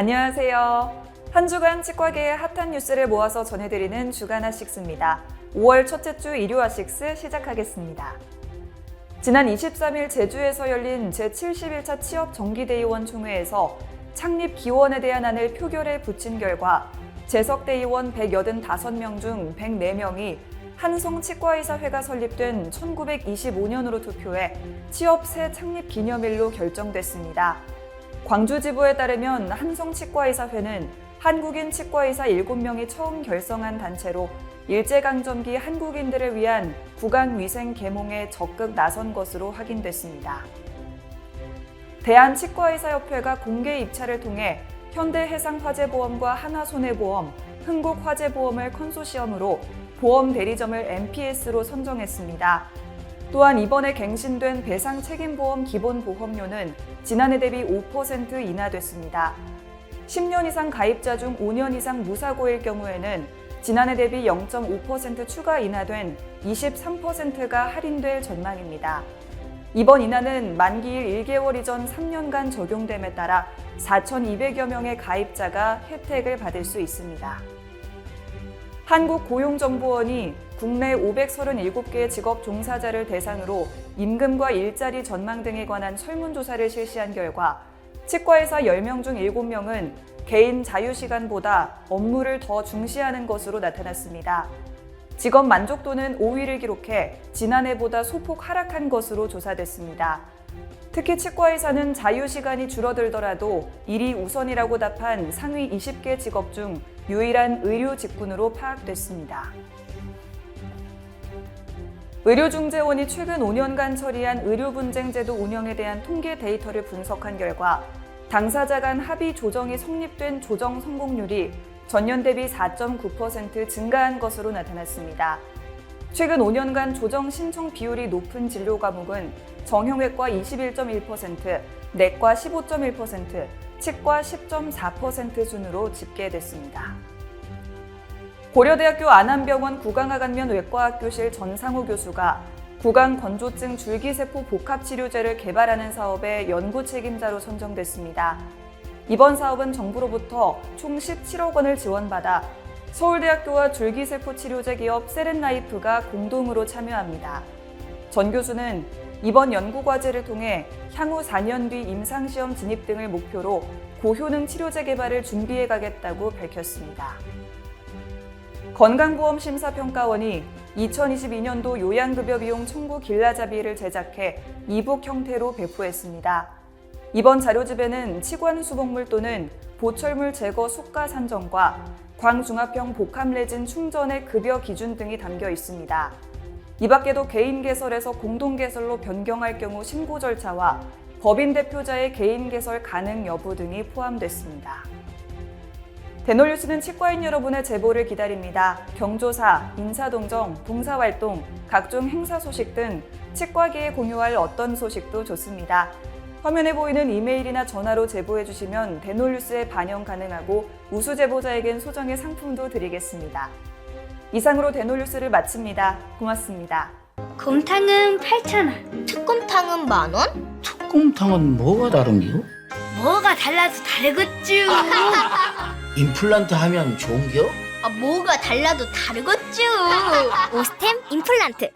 안녕하세요. 한 주간 치과계의 핫한 뉴스를 모아서 전해드리는 주간 핫식스입니다. 5월 첫째 주 일요 핫식스 시작하겠습니다. 지난 23일 제주에서 열린 제71차 취업 정기대의원 총회에서 창립 기원에 대한 안을 표결에 붙인 결과 재석대의원 185명 중 104명이 한성치과의사회가 설립된 1925년으로 투표해 취업 새 창립 기념일로 결정됐습니다. 광주 지부에 따르면 한성치과의사회는 한국인 치과의사 7명이 처음 결성한 단체로 일제강점기 한국인들을 위한 구강위생 계몽에 적극 나선 것으로 확인됐습니다. 대한치과의사협회가 공개 입찰을 통해 현대해상화재보험과 하나손해보험, 흥국화재보험을 컨소시엄으로 보험 대리점을 MPS로 선정했습니다. 또한 이번에 갱신된 배상 책임보험 기본 보험료는 지난해 대비 5% 인하됐습니다. 10년 이상 가입자 중 5년 이상 무사고일 경우에는 지난해 대비 0.5% 추가 인하된 23%가 할인될 전망입니다. 이번 인하는 만기일 1개월 이전 3년간 적용됨에 따라 4,200여 명의 가입자가 혜택을 받을 수 있습니다. 한국고용정보원이 국내 537개의 직업 종사자를 대상으로 임금과 일자리 전망 등에 관한 설문조사를 실시한 결과 치과의사 10명 중 7명은 개인 자유시간보다 업무를 더 중시하는 것으로 나타났습니다. 직업 만족도는 5위를 기록해 지난해보다 소폭 하락한 것으로 조사됐습니다. 특히 치과의사는 자유시간이 줄어들더라도 일이 우선이라고 답한 상위 20개 직업 중 유일한 의료 직군으로 파악됐습니다. 의료중재원이 최근 5년간 처리한 의료분쟁제도 운영에 대한 통계 데이터를 분석한 결과 당사자 간 합의 조정이 성립된 조정 성공률이 전년 대비 4.9% 증가한 것으로 나타났습니다. 최근 5년간 조정 신청 비율이 높은 진료 과목은 정형외과 21.1%, 내과 15.1%, 치과 10.4% 순으로 집계됐습니다. 고려대학교 안암병원 구강하관면 외과학교실 전상호 교수가 구강 건조증 줄기세포 복합 치료제를 개발하는 사업의 연구 책임자로 선정됐습니다. 이번 사업은 정부로부터 총 17억 원을 지원받아 서울대학교와 줄기세포 치료제 기업 세렌나이프가 공동으로 참여합니다. 전 교수는 이번 연구 과제를 통해 향후 4년 뒤 임상시험 진입 등을 목표로 고효능 치료제 개발을 준비해 가겠다고 밝혔습니다. 건강보험심사평가원이 2022년도 요양급여 비용 청구 길라잡이를 제작해 이북 형태로 배포했습니다. 이번 자료집에는 치관 수복물 또는 보철물 제거 수가 산정과 광중합형 복합 레진 충전의 급여 기준 등이 담겨 있습니다. 이 밖에도 개인 개설에서 공동 개설로 변경할 경우 신고 절차와 법인 대표자의 개인 개설 가능 여부 등이 포함됐습니다. 대놀뉴스는 치과인 여러분의 제보를 기다립니다. 경조사, 인사동정, 봉사활동, 각종 행사 소식 등 치과계에 공유할 어떤 소식도 좋습니다. 화면에 보이는 이메일이나 전화로 제보해 주시면 대놀뉴스에 반영 가능하고 우수 제보자에겐 소정의 상품도 드리겠습니다. 이상으로 대놀뉴스를 마칩니다. 고맙습니다. 곰탕은 8,000원. 특곰탕은 만 원? 꼼탕은 뭐가 다른겨? 뭐가 달라서 다르겠쥬. 임플란트 하면 좋은겨? 아, 뭐가 달라도 다르겠죠. 오스템 임플란트